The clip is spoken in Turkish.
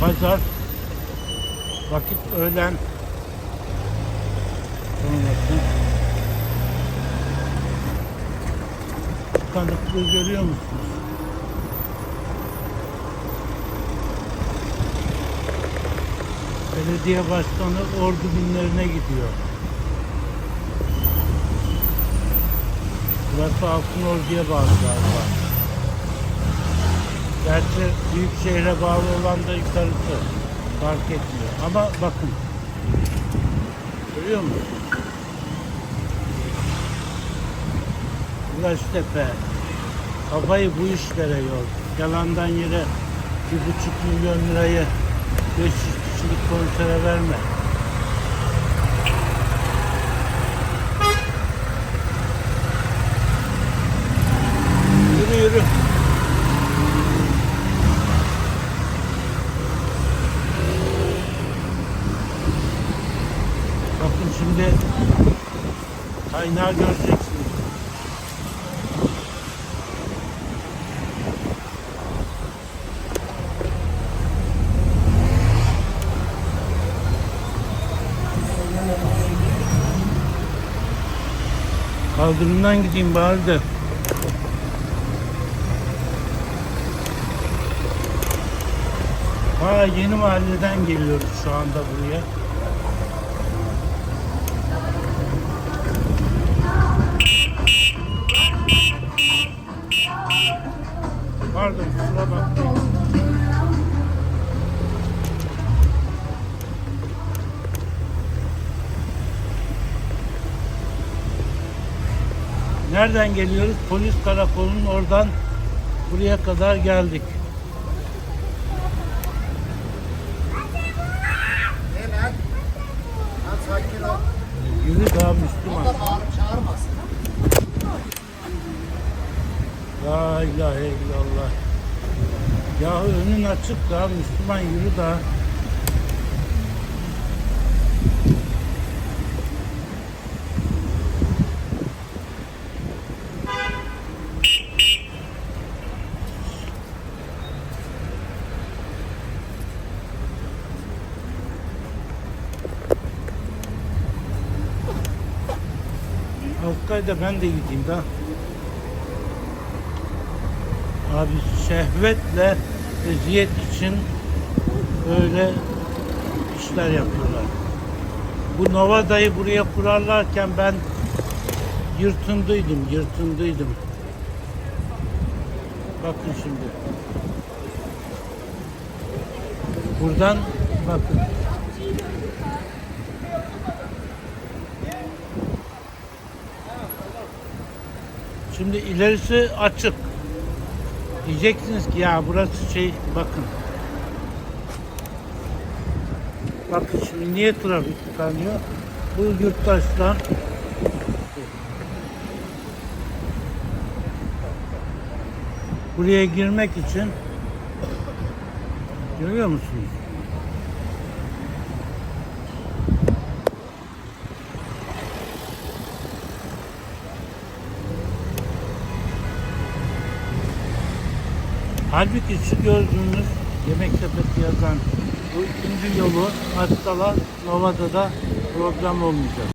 pazar. Vakit öğlen sonrası. Tıkanıklığı görüyor musunuz? Belediye başkanı ordu binlerine gidiyor. Burası Altın Ordu'ya bağlı galiba. Büyük şehre bağlı olan da yukarısı. Fark etmiyor. Ama bakın. Görüyor musun? Ulaştepe. Kafayı bu işlere yor. Yalandan yere bir buçuk milyon lirayı 500 kişilik konsere verme. Yürü yürü. Bakın şimdi kaynağı göreceksiniz. Kaldırımdan gideyim bari de. Ha yeni mahalleden geliyoruz şu anda buraya. Pardon kusura bakmayın. Nereden geliyoruz? Polis karakolunun oradan buraya kadar geldik. Yürü daha Müslüman. Allah bağırıp çağırmasın. La ilahe illallah. Ya önün açık daha Müslüman yürü daha. Hakkı'da ben de gideyim daha. Abi şehvetle eziyet için böyle işler yapıyorlar. Bu Novada'yı buraya kurarlarken ben yırtındıydım, yırtındıydım. Bakın şimdi. Buradan bakın. Şimdi ilerisi açık. Diyeceksiniz ki ya burası şey bakın. Bakın şimdi niye trafik tıkanıyor? Bu yurttaşlar buraya girmek için görüyor musunuz? Halbuki şu gördüğünüz yemek sepeti yazan bu ikinci yolu açsalar Nova'da da problem olmayacak.